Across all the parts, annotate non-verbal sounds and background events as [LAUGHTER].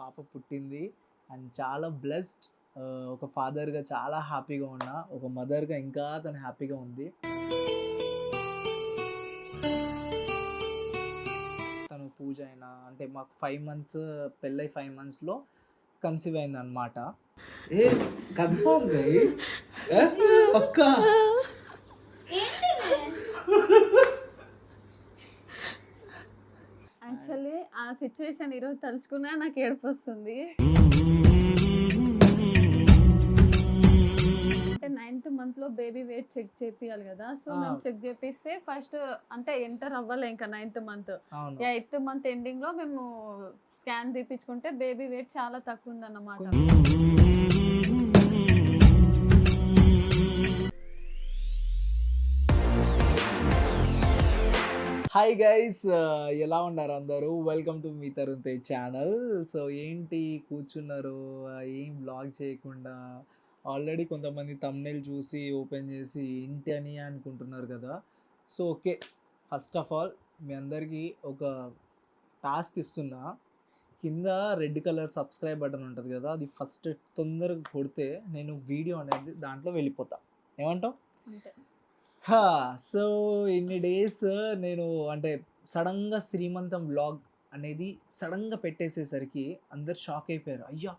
పాప పుట్టింది అండ్ చాలా బ్లెస్డ్ ఒక ఫాదర్గా చాలా హ్యాపీగా ఉన్నా ఒక మదర్గా ఇంకా తను హ్యాపీగా ఉంది. తను పూజ అయినా అంటే మాకు ఫైవ్ మంత్స్ పెళ్ళై ఫైవ్ మంత్స్లో కన్సీవ్ అయింది అనమాట ఏ కన్ఫర్మ్ పక్కా యాక్చువల్లీ ఆ సిచ్యువేషన్ ఈరోజు తలుచుకున్నా నాకు ఏడుపు వస్తుంది అంటే నైన్త్ మంత్లో బేబీ వెయిట్ చెక్ చేపియాలి కదా సో. మేము చెక్ చేపిస్తే ఫస్ట్ అంటే ఎంటర్ అవ్వాలి ఇంకా నైన్త్ మంత్. ఎయిత్ మంత్ ఎండింగ్లో మేము స్కాన్ తీపించుకుంటే బేబీ వెయిట్ చాలా తక్కువ ఉందన్నమాట హాయ్ గైస్ uh, ఎలా ఉన్నారు అందరూ? వెల్కమ్ టు మీ తరుణ్ తేజ్ ఛానల్ సో ఏంటి కూర్చున్నారు? ఏం బ్లాగ్ చేయకుండా? ఆల్రెడీ కొంతమంది తమ్నేల్ చూసి ఓపెన్ చేసి ఏంటి అని అనుకుంటున్నారు కదా? So okay first of all మీ అందరికీ ఒక టాస్క్ ఇస్తున్నా. కింద రెడ్ కలర్ సబ్స్క్రైబ్ బటన్ ఉంటుంది కదా? అది ఫస్ట్ తొందరగా కొడితే నేను వీడియో అనేది దాంట్లో వెళ్ళిపోతా. ఏమంటావు? సో ఇన్ని డేస్ నేను అంటే సడన్గా శ్రీమంతం వ్లాగ్ అనేది సడన్గా పెట్టేసేసరికి అందరు షాక్ అయిపోయారు. అయ్యా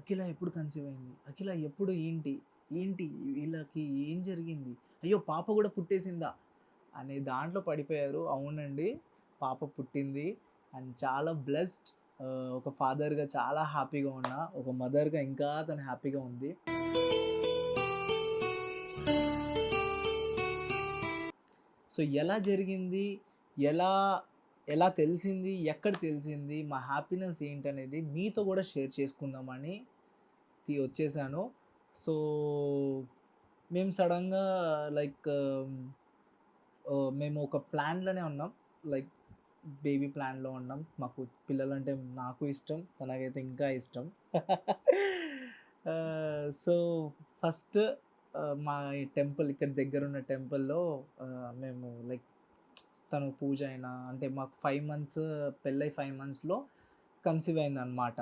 అఖిల ఎప్పుడు కన్సీవ్ అయింది? అఖిల ఎప్పుడు ఏంటి? ఏంటి వీళ్ళకి? ఏం జరిగింది? అయ్యో పాప కూడా పుట్టేసిందా? అనే దాంట్లో పడిపోయారు. అవునండి పాప పుట్టింది. అండ్ చాలా బ్లెస్డ్ ఒక ఫాదర్గా చాలా హ్యాపీగా ఉన్నా ఒక మదర్గా ఇంకా తను హ్యాపీగా ఉంది. సో ఎలా జరిగింది? ఎలా ఎలా తెలిసింది? ఎక్కడ తెలిసింది? మా హ్యాపీనెస్ ఏంటనేది మీతో కూడా షేర్ చేసుకుందామని తీ వచ్చేసాను. సో మేము సడన్గా లైక్ మేము ఒక ప్లాన్లోనే ఉన్నాం. లైక్ బేబీ ప్లాన్లో ఉన్నాం. మాకు పిల్లలంటే నాకు ఇష్టం తనకైతే ఇంకా ఇష్టం. [LAUGHS] సో ఫస్ట్ మా టెంపుల్ ఇక్కడ దగ్గర ఉన్న టెంపుల్లో మేము లైక్ తను పూజ అయినా అంటే మాకు ఫైవ్ మంత్స్ పెళ్ళై ఫైవ్ మంత్స్లో కన్సీవ్ అయింది అనమాట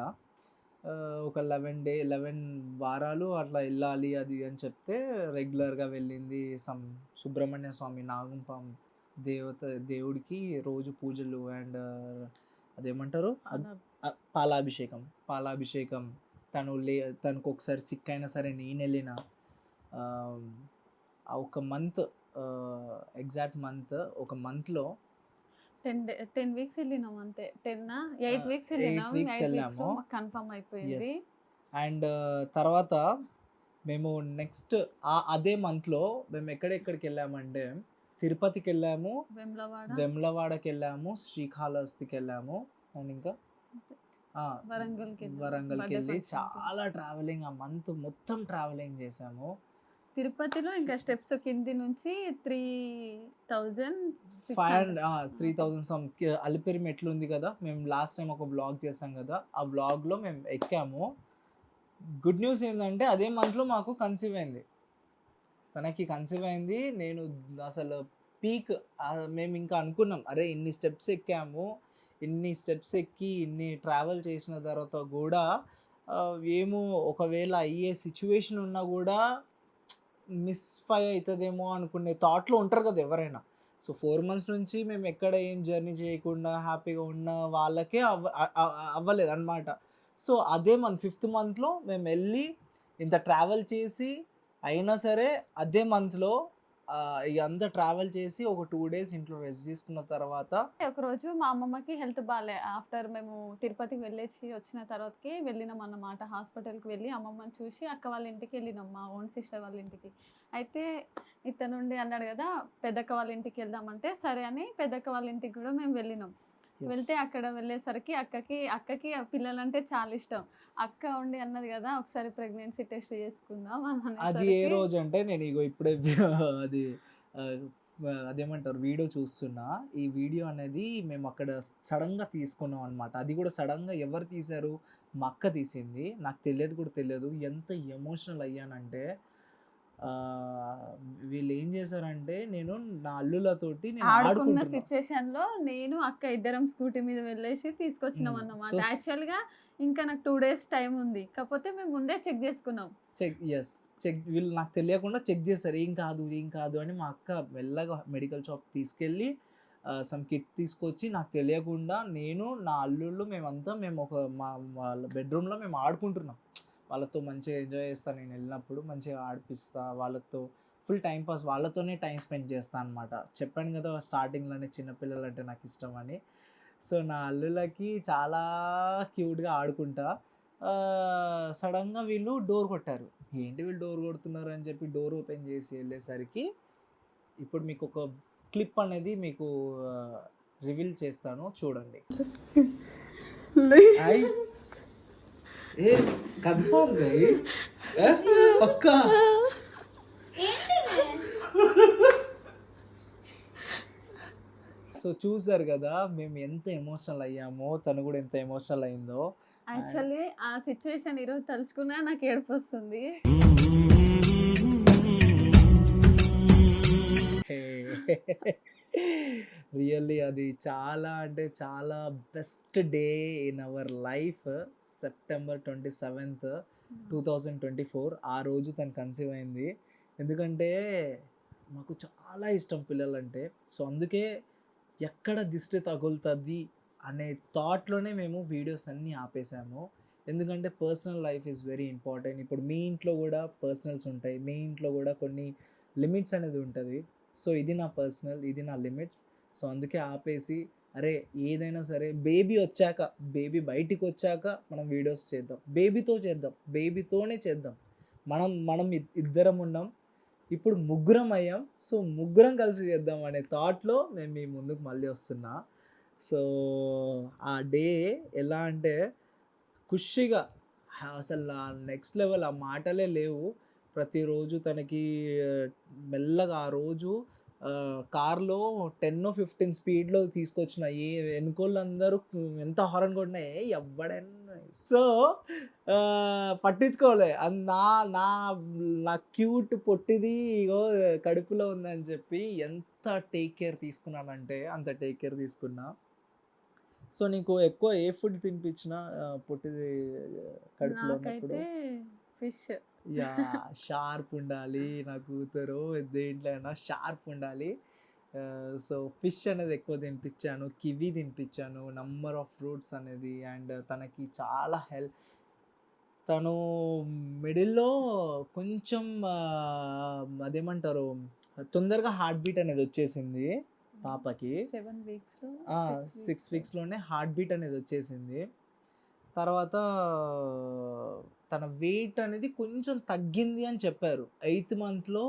ఒక లెవెన్ డే లెవెన్ వారాలు అట్లా వెళ్ళాలి అది అని చెప్తే రెగ్యులర్గా వెళ్ళింది సమ్ సుబ్రహ్మణ్య స్వామి నాగంపం దేవత దేవుడికి రోజు పూజలు అండ్ అదేమంటారు? పాలాభిషేకం. పాలాభిషేకం. తను లే తనకు ఒకసారి సిక్ అయినా సరే నేను వెళ్ళిన ఒక మంత్ ఎగ్జాక్ట్ మంత్ ఒక మంత్లో టెన్ టెన్ వీక్స్ వెళ్ళినాం అంతే. టెన్ ఎయిట్ వీక్స్ వెళ్ళినాం. వీక్స్ వెళ్ళాము. కన్ఫర్మ్ అయిపోయింది. అండ్ తర్వాత మేము నెక్స్ట్ అదే మంత్లో మేము ఎక్కడెక్కడికి వెళ్ళామంటే తిరుపతికి వెళ్ళాము వెమ్లవాడ. వెమ్లవాడకి వెళ్ళాము శ్రీకాళహస్తికి వెళ్ళాము. అండ్ ఇంకా? వరంగల్కి. వరంగల్కి వెళ్ళి. చాలా ట్రావెలింగ్ ఆ మంత్ మొత్తం ట్రావెలింగ్ చేసాము. తిరుపతిలో ఇంకా స్టెప్స్ కింది నుంచి three thousand five hundred. Three thousand some Alipiri మెట్లు ఉంది కదా మేము లాస్ట్ టైం ఒక వ్లాగ్ చేసాం కదా ఆ వ్లాగ్లో మేము ఎక్కాము. గుడ్ న్యూస్ ఏంటంటే అదే మంత్లో మాకు కన్సీవ్ అయింది. తనకి కన్సీవ్ అయింది నేను అసలు పీక్ మేము ఇంకా అనుకున్నాం అరే ఇన్ని స్టెప్స్ ఎక్కాము ఇన్ని స్టెప్స్ ఎక్కి ఇన్ని ట్రావెల్ చేసిన తర్వాత కూడా ఏమో ఒకవేళ అయ్యే సిచ్యువేషన్ ఉన్నా కూడా మిస్ ఫై అవుతుందేమో అనుకునే థాట్లో ఉంటారు కదా ఎవరైనా. సో ఫోర్ మంత్స్ నుంచి మేము ఎక్కడ ఏం జర్నీ చేయకుండా హ్యాపీగా ఉన్న వాళ్ళకే అవ్వ అవ్వలేదు అనమాట సో అదే మంత్ ఫిఫ్త్ మంత్లో మేము వెళ్ళి ఇంత ట్రావెల్ చేసి అయినా సరే అదే మంత్లో అంతా ట్రావెల్ చేసి ఒక టూ డేస్ ఇంట్లో రెస్ట్ తీసుకున్న తర్వాత ఒక రోజు మా అమ్మమ్మకి హెల్త్ బాగాలే ఆఫ్టర్ మేము తిరుపతికి వెళ్ళేసి వచ్చిన తర్వాతకి వెళ్ళినాం అన్నమాట. హాస్పిటల్కి వెళ్ళి అమ్మమ్మని చూసి అక్క వాళ్ళ ఇంటికి వెళ్ళినాం మా ఓన్ సిస్టర్ వాళ్ళ ఇంటికి. అయితే ఇతనుండి అన్నాడు కదా పెద్దక్క వాళ్ళ ఇంటికి వెళ్దామంటే సరే అని పెద్దక్క వాళ్ళ ఇంటికి కూడా మేము వెళ్ళినాం. వెళ్తే అక్కడ వెళ్ళేసరికి అక్కకి అక్కకి పిల్లలంటే చాలా ఇష్టం. అక్క ఉండి అన్నది కదా ఒకసారి ప్రెగ్నెన్సీ టెస్ట్ చేసుకుందాం అది ఏ రోజు అంటే నేను ఇగో ఇప్పుడే [LAUGHS] అది అదేమంటారు వీడియో చూస్తున్నా. ఈ వీడియో అనేది మేము అక్కడ సడన్గా తీసుకున్నాం అనమాట అది కూడా సడన్గా ఎవరు తీశారు? మా అక్క తీసింది. నాకు తెలియదు కూడా తెలియదు. ఎంత ఎమోషనల్ అయ్యానంటే వీళ్ళు ఏం చేశారంటే నేను నా అల్లులతోటి నేను ఆడుకున్న సిచ్యువేషన్లో నేను అక్క ఇద్దరం స్కూటీ మీద వెళ్ళేసి తీసుకొచ్చినాం. అన్నమాట. యాక్చువల్గా ఇంకా నాకు టూ డేస్ టైం ఉంది. కాకపోతే మేము ముందే చెక్ చేసుకున్నాం. చెక్ ఎస్ చెక్ వీళ్ళు నాకు తెలియకుండా చెక్ చేస్తారు ఏం కాదు ఏం కాదు అని మా అక్క మెల్లగా మెడికల్ షాప్ తీసుకెళ్ళి సమ్ కిట్ తీసుకొచ్చి నాకు తెలియకుండా నేను నా అల్లుళ్ళు మేమంతా మేము ఒక మా వాళ్ళ బెడ్రూమ్లో మేము ఆడుకుంటున్నాం. వాళ్ళతో మంచిగా ఎంజాయ్ చేస్తాను నేను వెళ్ళినప్పుడు మంచిగా ఆడిపిస్తా వాళ్ళతో ఫుల్ టైం పాస్ వాళ్ళతోనే టైం స్పెండ్ చేస్తాను అనమాట చెప్పాను కదా స్టార్టింగ్లోనే చిన్నపిల్లలు అంటే నాకు ఇష్టం అని. సో నా అల్లులకి చాలా క్యూట్గా ఆడుకుంటా. సడన్గా వీళ్ళు డోర్ కొట్టారు. ఏంటి వీళ్ళు డోర్ కొడుతున్నారు? అని చెప్పి డోర్ ఓపెన్ చేసి వెళ్ళేసరికి ఇప్పుడు మీకు ఒక క్లిప్ అనేది మీకు రివీల్ చేస్తాను. చూడండి. ఏ కన్ఫర్మ్ గై పక్క సో చూసారు కదా మేము ఎంత ఎమోషనల్ అయ్యామో తను కూడా ఎంత ఎమోషనల్ అయిందో. యాక్చువల్లీ ఆ సిచ్యువేషన్ ఈరోజు తలుచుకున్నా నాకు ఏడుపు వస్తుంది. రియల్లీ అది చాలా అంటే చాలా best day in our life September twenty seventh two thousand twenty four ఆ రోజు తను కన్సీవ్ అయింది. ఎందుకంటే మాకు చాలా ఇష్టం పిల్లలంటే. సో అందుకే ఎక్కడ దిష్టి తగులుతుంది అనే థాట్లోనే మేము వీడియోస్ అన్నీ ఆపేసాము. ఎందుకంటే personal life is very important. ఇప్పుడు మీ ఇంట్లో కూడా పర్సనల్స్ ఉంటాయి. మీ ఇంట్లో కూడా కొన్ని లిమిట్స్ అనేది ఉంటుంది. సో ఇది నా పర్సనల్ ఇది నా లిమిట్స్. సో అందుకే ఆపేసి అరే ఏదైనా సరే బేబీ వచ్చాక బేబీ బయటికి వచ్చాక మనం వీడియోస్ చేద్దాం. బేబీతో చేద్దాం. బేబీతోనే చేద్దాం. మనం మనం ఇద్దరం ఉన్నాం. ఇప్పుడు ముగ్గురం అయ్యాం. సో ముగ్గురం కలిసి చేద్దాం అనే థాట్లో మేము మీ ముందుకు మళ్ళీ వస్తున్నా. సో ఆ డే ఎలా అంటే ఖుషిగా అసలు ఆ నెక్స్ట్ లెవెల్ ఆ మాటలే లేవు. ప్రతిరోజు తనకి మెల్లగా ఆ రోజు కార్లో టెన్ ఫిఫ్టీన్ స్పీడ్లో తీసుకొచ్చిన ఏ వెనుకోళ్ళందరూ ఎంత హారన్ కొట్టినా ఎవడన్నా ఎవ్వడన్నా సో పట్టించుకోలే. నా నా నా క్యూట్ పొట్టిది ఇగో కడుపులో ఉందని చెప్పి ఎంత టేక్ కేర్ తీసుకున్నానంటే అంత టేక్ కేర్ తీసుకున్నా. సో నీకు ఎక్కువ ఏ ఫుడ్ తినిపించినా పొట్టిది కడుపులో ఉన్నప్పుడు? ఫిష్ యా [LAUGHS] షార్ప్ ఉండాలి నా కూతురు దేంట్లో అయినా షార్ప్ ఉండాలి. సో ఫిష్ అనేది ఎక్కువ తినిపించాను కివి తినిపించాను నంబర్ ఆఫ్ ఫ్రూట్స్ అనేది అండ్ తనకి చాలా హెల్ప్ తను మిడిల్లో కొంచెం అదేమంటారు తొందరగా హార్ట్ బీట్ అనేది వచ్చేసింది పాపకి. సెవెన్ వీక్స్లో సిక్స్ వీక్స్లోనే హార్ట్ బీట్ అనేది వచ్చేసింది. తర్వాత తన వెయిట్ అనేది కొంచెం తగ్గింది అని చెప్పారు. ఎయిత్ మంత్లో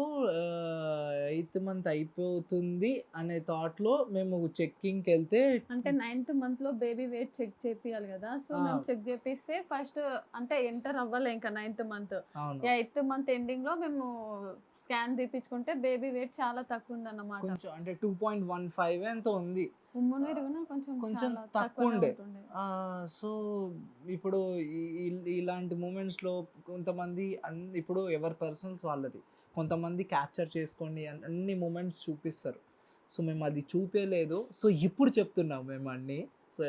ఎయిత్ మంత్ అయిపోతుంది అనే థాట్లో మేము చెక్కింగ్కి వెళ్తే అంటే నైన్త్ మంత్లో బేబీ వెయిట్ చెక్ చేపియాలి కదా! సో. మేము చెక్ చేపిస్తే ఫస్ట్ అంటే ఎంటర్ అవ్వలే ఇంకా నైన్త్ మంత్. ఎయిత్ మంత్ ఎండింగ్లో మేము స్కాన్ తీపించుకుంటే బేబీ వెయిట్ చాలా తక్కువ ఉందన్నమాట కొంచెం అంటే టూ పాయింట్ వన్ ఫైవ్ ఎంతో ఉంది. కొంచెం కొంచెం తక్కువ ఉండే. సో ఇప్పుడు ఈ- ఈ- ఇలాంటి మూమెంట్స్లో కొంతమంది అన్ ఇప్పుడు ఎవరి పర్సనల్స్ వాళ్ళది. కొంతమంది క్యాప్చర్ చేసుకోండి అన్- అన్ని మూమెంట్స్ చూపిస్తారు. సో మేము అది చూపేలేదు. సో ఇప్పుడు చెప్తున్నాం మేము అన్నీ. సో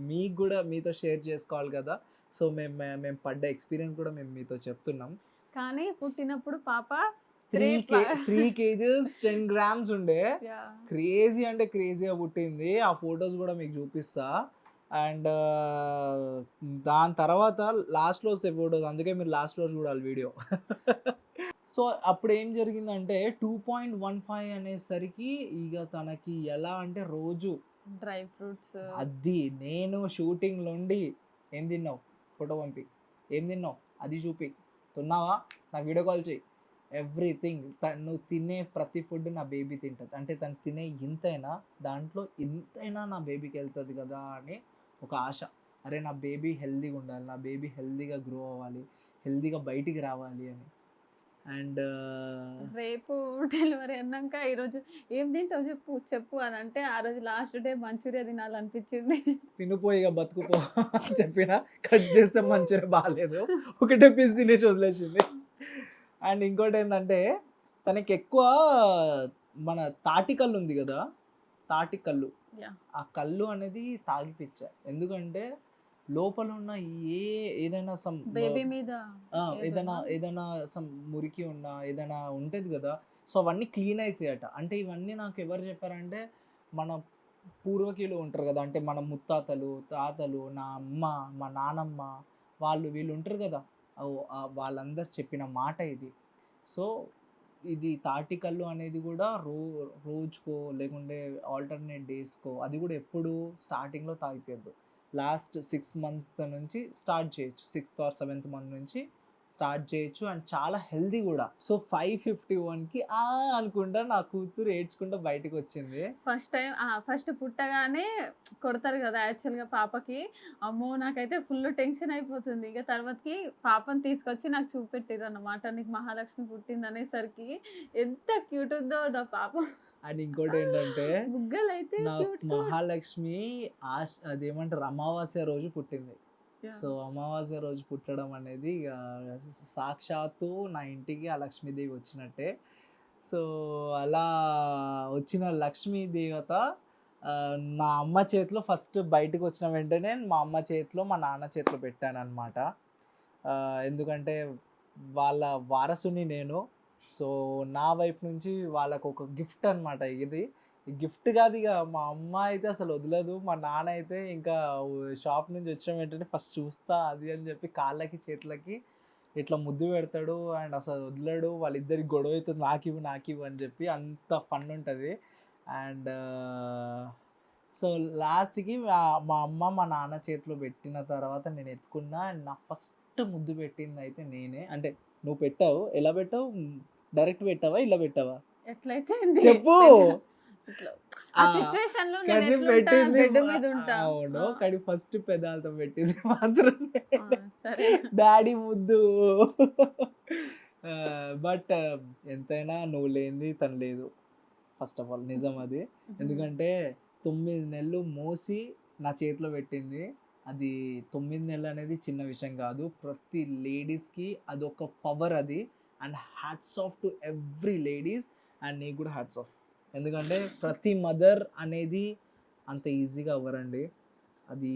మీకు కూడా మీతో షేర్ చేసుకోవాలి కదా. సో మేము మేము పడ్డ ఎక్స్పీరియన్స్ కూడా మేము మీతో చెప్తున్నాం. కానీ పుట్టినప్పుడు పాప three K [LAUGHS] three KGs ten grams ఉండే. క్రేజీ అంటే క్రేజీగా పుట్టింది. ఆ ఫొటోస్ కూడా మీకు చూపిస్తా. అండ్ దాని తర్వాత లాస్ట్లో వస్తాయి ఫొటోస్ అందుకే మీరు లాస్ట్లో చూడాలి వీడియో. సో అప్పుడు ఏం జరిగిందంటే టూ పాయింట్ వన్ ఫైవ్ అనేసరికి ఇక తనకి ఎలా అంటే రోజు డ్రై ఫ్రూట్స్. అది నేను షూటింగ్లో ఉండి ఏం తిన్నావు? ఫోటో పంపి. ఏం తిన్నావు? అది చూపి. తిన్నావా? నాకు వీడియో కాల్ చేయి ఎవ్రీథింగ్. నువ్వు తినే ప్రతి ఫుడ్ నా బేబీ తింటుంది. అంటే తను తినే ఇంతైనా దాంట్లో ఇంతైనా నా బేబీకి వెళ్తుంది కదా అని ఒక ఆశ. అరే నా బేబీ హెల్దీగా ఉండాలి నా బేబీ హెల్దీగా గ్రో అవ్వాలి హెల్దీగా బయటికి రావాలి అని. అండ్ రేపు డెలివరీ అన్నాక ఈరోజు ఏం తింటావు చెప్పు చెప్పు అని అంటే ఆ రోజు లాస్ట్ డే మంచూరియా తినాలనిపించింది. తినిపోయి ఇక బతుకుపో అని చెప్పిన. కట్ చేస్తే మంచిగా బాగాలేదు ఒకటే పీస్ తినేసి వదిలేసింది. అండ్ ఇంకోటి ఏంటంటే తనకి ఎక్కువ మన తాటి కళ్ళు ఉంది కదా తాటి కళ్ళు. Yeah. ఆ కళ్ళు అనేది తాగిపిచ్చా. ఎందుకంటే లోపల ఉన్న ఏ ఏదైనా సమ్ బేబీ మీద ఏదైనా ఏదైనా? సమ్ మురికి ఉన్నా ఏదైనా ఉంటుంది కదా. సో అవన్నీ క్లీన్ అవుతాయట అంటే ఇవన్నీ నాకు ఎవరు చెప్పారంటే మన పూర్వీకులు ఉంటారు కదా. అంటే మన ముత్తాతలు తాతలు నా అమ్మ మా నానమ్మ వాళ్ళు వీళ్ళు ఉంటారు కదా. వాళ్ళందరు చెప్పిన మాట ఇది. సో ఇది తాటికల్లు అనేది కూడా రో రోజుకో లేకుంటే ఆల్టర్నేట్ డేస్కో అది కూడా ఎప్పుడు స్టార్టింగ్లో తాగిపోద్దు లాస్ట్ సిక్స్ మంత్ నుంచి స్టార్ట్ చేయొచ్చు. సిక్స్త్ ఆర్ సెవెంత్ మంత్ నుంచి స్టార్ట్ చేయొచ్చు. అండ్ చాలా హెల్దీ కూడా. సో ఫైవ్ ఫిఫ్టీ వన్కి ఆ అనుకుంటా నా కూతురు ఏడ్చుకుంటా బయటకు వచ్చింది. ఫస్ట్ టైం ఫస్ట్ పుట్టగానే కొడతారు కదా యాక్చువల్గా పాపకి. అమ్మో నాకైతే ఫుల్ టెన్షన్ అయిపోతుంది. ఇక తర్వాతకి పాపని తీసుకొచ్చి నాకు చూపెట్టారు అన్నమాట. నీకు మహాలక్ష్మి పుట్టింది అనేసరికి ఎంత క్యూట్ ఉందో నా పాప. అండ్ ఇంకోటి ఏంటంటే మహాలక్ష్మి ఆశ అదేమంటారు అమావాస్య రోజు పుట్టింది. సో అమావాస్య రోజు పుట్టడం అనేది సాక్షాత్తు నా ఇంటికి ఆ లక్ష్మీదేవి వచ్చినట్టే. సో అలా వచ్చిన లక్ష్మీ దేవత నా అమ్మ చేతిలో ఫస్ట్ బయటకు వచ్చిన వెంటనే మా అమ్మ చేతిలో మా నాన్న చేతిలో పెట్టాను అనమాట ఎందుకంటే వాళ్ళ వారసుని నేను. సో నా వైపు నుంచి వాళ్ళకు ఒక గిఫ్ట్ అనమాట ఇది. గిఫ్ట్ కాదు ఇక. మా అమ్మ అయితే అసలు వదలదు. మా నాన్న అయితే ఇంకా షాప్ నుంచి వచ్చిన వెంటనే ఫస్ట్ చూస్తా అది అని చెప్పి కాళ్ళకి చేతులకి ఇట్లా ముద్దు పెడతాడు. అండ్ అసలు వదలడు. వాళ్ళిద్దరికి గొడవ అవుతుంది. నాకు ఇవ్వు నాకు ఇవ్వు అని చెప్పి అంత ఫన్ ఉంటుంది. అండ్ సో లాస్ట్కి మా అమ్మ మా నాన్న చేతిలో పెట్టిన తర్వాత నేను ఎత్తుకున్నా. అండ్ నా ఫస్ట్ ముద్దు పెట్టింది అయితే నేనే. అంటే నువ్వు పెట్టావు. ఎలా పెట్టావు? డైరెక్ట్ పెట్టావా? ఇలా పెట్టావా? ఎట్లయితే చెప్పు. అవును ఫస్ట్ పెదాలతో పెట్టింది మాత్రం డాడీ ముద్దు. బట్ ఎంతైనా నువ్వు లేనిది తను లేదు. ఫస్ట్ ఆఫ్ ఆల్ నిజం అది. ఎందుకంటే తొమ్మిది నెలలు మోసి నా చేతిలో పెట్టింది. అది తొమ్మిది నెలలు అనేది చిన్న విషయం కాదు. ప్రతి లేడీస్కి అదొక పవర్ అది. And hats off to every ladies and నీకు కూడా హ్యాట్స్ ఆఫ్ ఎందుకంటే ప్రతి మదర్ అనేది అంత ఈజీగా అవ్వరండి. అది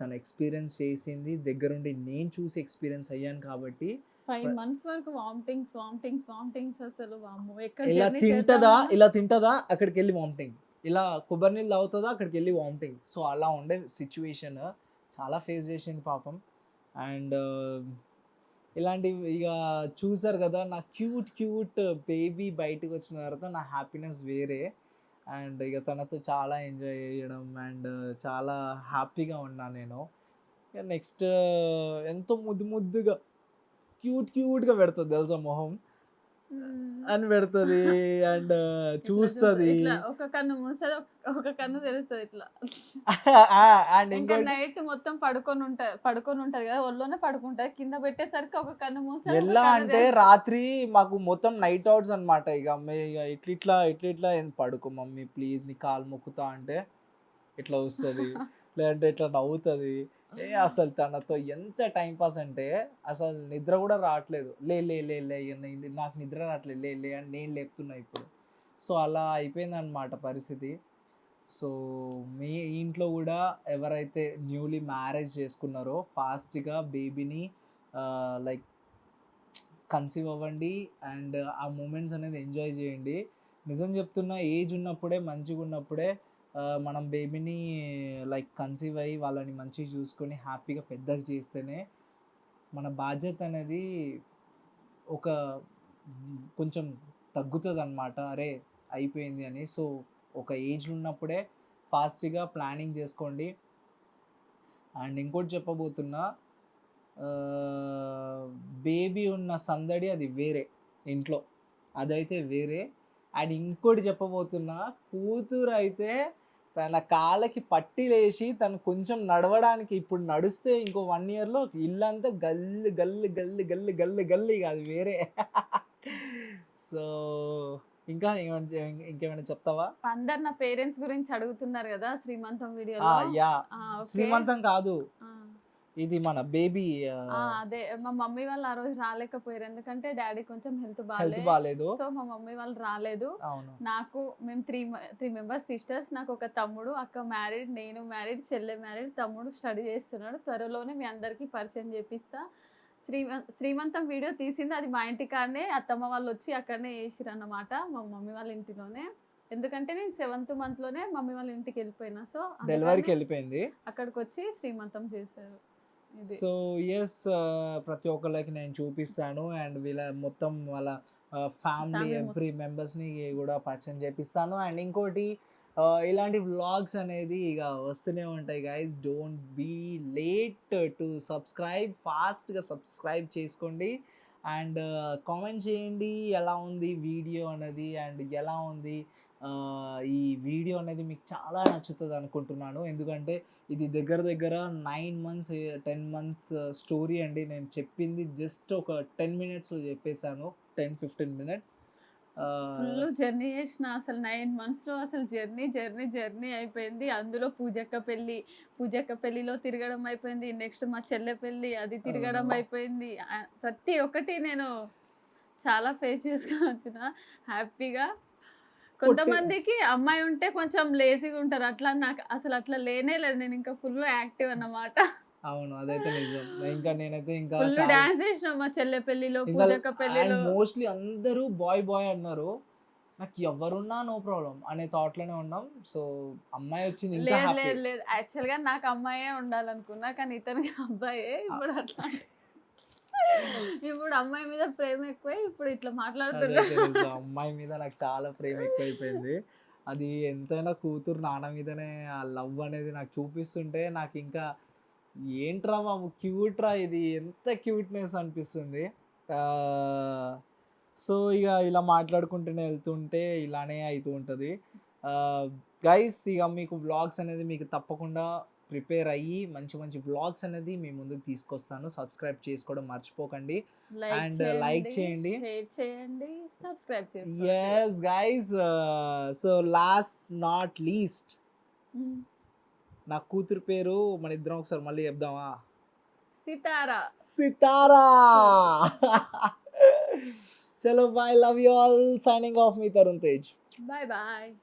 తను ఎక్స్పీరియన్స్ చేసింది దగ్గరుండి నేను చూసి ఎక్స్పీరియన్స్ అయ్యాను కాబట్టి ఫైవ్ మంత్స్ వరకు వామిటింగ్స్ వామిటింగ్స్ వామిటింగ్స్ అసలు ఇలా తింటదా? ఇలా తింటదా? అక్కడికి వెళ్ళి వామిటింగ్. ఇలా కొబ్బరి నీళ్ళు తాగుతుందా? అక్కడికి వెళ్ళి వామిటింగ్. సో అలా ఉండే సిచ్యువేషన్ చాలా ఫేస్ చేసింది పాపం. అండ్ ఇలాంటివి ఇక చూసారు కదా నా క్యూట్ క్యూట్ బేబీ బయటకు వచ్చిన తర్వాత నా హ్యాపీనెస్ వేరే. అండ్ ఇక తనతో చాలా ఎంజాయ్ చేయడం అండ్ చాలా హ్యాపీగా ఉన్నా నేను. ఇక నెక్స్ట్ ఎంతో ముద్దు ముద్దుగా క్యూట్ క్యూట్గా పెడుతుంది తెలుసా మొహం. అని పెడుతుంది అండ్ [LAUGHS] చూస్తుంది. ఒక కన్ను మూసది ఒక- కన్ను తెలుస్తుంది ఇట్లా. [LAUGHS] అండ్ ఇంకా నైట్ మొత్తం పడుకొని ఉంటది పడుకొని ఉంటది కదా ఒళ్ళోనే పడుకుంటది. కింద పెట్టేసరికి ఒక కన్ను ఒక ఎలా అంటే. రాత్రి మాకు మొత్తం నైట్ అవుట్స్ అనమాట ఇక ఇక ఇట్లా ఇట్లా ఇట్లా ఇట్లా ఏం పడుకో మమ్మీ ప్లీజ్ నీ కాలు మొక్కుతా అంటే ఇట్లా వస్తుంది? [LAUGHS] లేదంటే ఇట్లా నవ్వుతుంది? ఏ అసలు తనతో ఎంత టైం పాస్ అంటే అసలు నిద్ర కూడా రావట్లేదు. లే లే లే లే నాకు నిద్ర రావట్లేదు. లే లే అని నేను లేపుతున్నా ఇప్పుడు. సో అలా అయిపోయింది అనమాట పరిస్థితి. సో మీ ఇంట్లో కూడా ఎవరైతే న్యూలీ మ్యారేజ్ చేసుకున్నారో ఫాస్ట్గా బేబీని లైక్ కన్సీవ్ అవ్వండి అండ్ ఆ మూమెంట్స్ అనేది ఎంజాయ్ చేయండి. నిజం చెప్తున్నా ఏజ్ ఉన్నప్పుడే మంచిగా ఉన్నప్పుడే మనం బేబీని లైక్ కన్సీవ్ అయ్యి వాళ్ళని మంచిగా చూసుకొని హ్యాపీగా పెద్దగా చేస్తేనే మన బాధ్యత అనేది ఒక కొంచెం తగ్గుతుంది అనమాట అరే అయిపోయింది అని. సో ఒక ఏజ్లో ఉన్నప్పుడే ఫాస్ట్గా ప్లానింగ్ చేసుకోండి. అండ్ ఇంకోటి చెప్పబోతున్నా బేబీ ఉన్న సందడి అది వేరే ఇంట్లో. అదైతే వేరే. అండ్ ఇంకోటి చెప్పబోతున్నా కూతురు అయితే తన కాళ్ళకి పట్టి లేచి తను కొంచెం నడవడానికి ఇప్పుడు నడిస్తే ఇంకో వన్ ఇయర్లో ఇల్లంతా గల్లు గల్లు గల్లు గల్లు గల్లు గల్లు ఇక అది వేరే. సో ఇంకా ఇంకేమైనా చెప్తావా? అందరు నా పేరెంట్స్ గురించి అడుగుతున్నారు కదా శ్రీమంతం ఆ, వీడియోలో యా. శ్రీమంతం కాదు. ఇది మన బేబీ అదే. మా మమ్మీ వాళ్ళు ఆ రోజు రాలేకపోయారు. ఎందుకంటే డాడీ కొంచెం హెల్త్ బాగాలేదు సో మా మమ్మీ వాళ్ళు రాలేదు. నాకు మేము త్రీ త్రీ మెంబర్స్ సిస్టర్స్. నాకు ఒక తమ్ముడు అక్క మ్యారీడ్ నేను మ్యారీడ్ చెల్లె మ్యారీడ్ తమ్ముడు స్టడీ చేస్తున్నాడు. త్వరలోనే మీ అందరికీ పరిచయం చేపిస్తా. శ్రీమ శ్రీమంతం వీడియో తీసింది అది మా ఇంటి కాడనే అత్తమ్మ వాళ్ళు వచ్చి అక్కడనే చేసిరు అన్నమాట మా మమ్మీ వాళ్ళ ఇంటిలోనే. ఎందుకంటే నేను సెవెంత్ మంత్లోనే మమ్మీ వాళ్ళ ఇంటికి వెళ్ళిపోయినా. సో డెలివరీకి వెళ్ళిపోయింది. అక్కడికి వచ్చి శ్రీమంతం చేశారు. సో ఎస్ ప్రతి ఒక్కరికి నేను చూపిస్తాను అండ్ వీళ్ళ మొత్తం వాళ్ళ ఫ్యామిలీ ఎవ్రీ మెంబర్స్ని కూడా పరిచయం చేపిస్తాను. అండ్ ఇంకోటి ఇలాంటి వ్లాగ్స్ అనేది ఇక వస్తూనే ఉంటాయి guys don't be late to subscribe ఫాస్ట్గా సబ్స్క్రైబ్ చేసుకోండి. అండ్ కామెంట్ చేయండి ఎలా ఉంది వీడియో అనేది అండ్ ఎలా ఉంది ఈ వీడియో అనేది మీకు చాలా నచ్చుతుంది అనుకుంటున్నాను. ఎందుకంటే ఇది దగ్గర దగ్గర nine months ten months story అండి. నేను చెప్పింది జస్ట్ ఒక టెన్ మినిట్స్లో చెప్పేశాను. Ten fifteen minutes. Full journey చేసిన అసలు నైన్ మంత్స్లో అసలు జర్నీ జర్నీ జర్నీ అయిపోయింది. అందులో పూజక్క పెళ్ళి పూజక్క పెళ్ళిలో తిరగడం అయిపోయింది. నెక్స్ట్ మా చెల్లె పెళ్ళి అది తిరగడం. అయిపోయింది. ప్రతి ఒక్కటి నేను చాలా ఫేస్ చేసుకొని వచ్చిన. హ్యాపీగా కొంతమందికి అమ్మాయి ఉంటే కొంచెం లేజీగా ఉంటారు. అట్లా నాకు అసలు అట్లా లేనే లేదు. నేను ఇంకా ఫుల్ యాక్టివ్ అన్నమాట. అవును అదైతే నిజం. [LAUGHS] ఇంకా నేనైతే ఇంకా డాన్స్ చేసిన మా చెల్లె పెళ్ళిలో ఇంకా పూజక్క పెళ్ళిలో. మోస్ట్లీ అందరూ బాయ్ బాయ్ అన్నారు. నాకు ఎవరున్నా నో ప్రాబ్లం అనే థాట్లోనే ఉన్నాం. సో అమ్మాయి వచ్చింది ఇంకా లేదు లేదు లేదు. యాక్చువల్గా నాకు అమ్మాయే ఉండాలనుకున్నా కానీ ఇతనికి అబ్బాయే ఇప్పుడు అట్లా. ఇప్పుడు అమ్మాయి మీద ప్రేమ ఎక్కువ ఇప్పుడు ఇట్లా మాట్లాడుతున్నా. అమ్మాయి మీద నాకు చాలా ప్రేమ ఎక్కువైపోయింది. అది ఎంతైనా కూతురు నాన్న మీదనే ఆ లవ్ అనేది నాకు చూపిస్తుంటే నాకు ఇంకా ఏంట్రా బాబు క్యూట్ రా ఇది ఎంత క్యూట్నెస్ అనిపిస్తుంది. సో ఇక ఇలా మాట్లాడుకుంటూనే వెళ్తుంటే ఇలానే అవుతూ ఉంటుంది. గైస్ ఇక మీకు వ్లాగ్స్ అనేది మీకు తప్పకుండా ప్రిపేర్ అయ్యి మంచి మంచి వ్లాగ్స్ అనేది మీ ముందుకు తీసుకొస్తాను. సబ్స్క్రైబ్ చేసుకోవడం మర్చిపోకండి. Uh, like చేయండి. Subscribe yes guys so last not least. నా కూతురు పేరు మన ఇద్దరం ఒకసారి మళ్ళీ చెప్దామా? సితారా. సితారా. [LAUGHS] చలో bye love you all signing off me Tarun Tej. Bye bye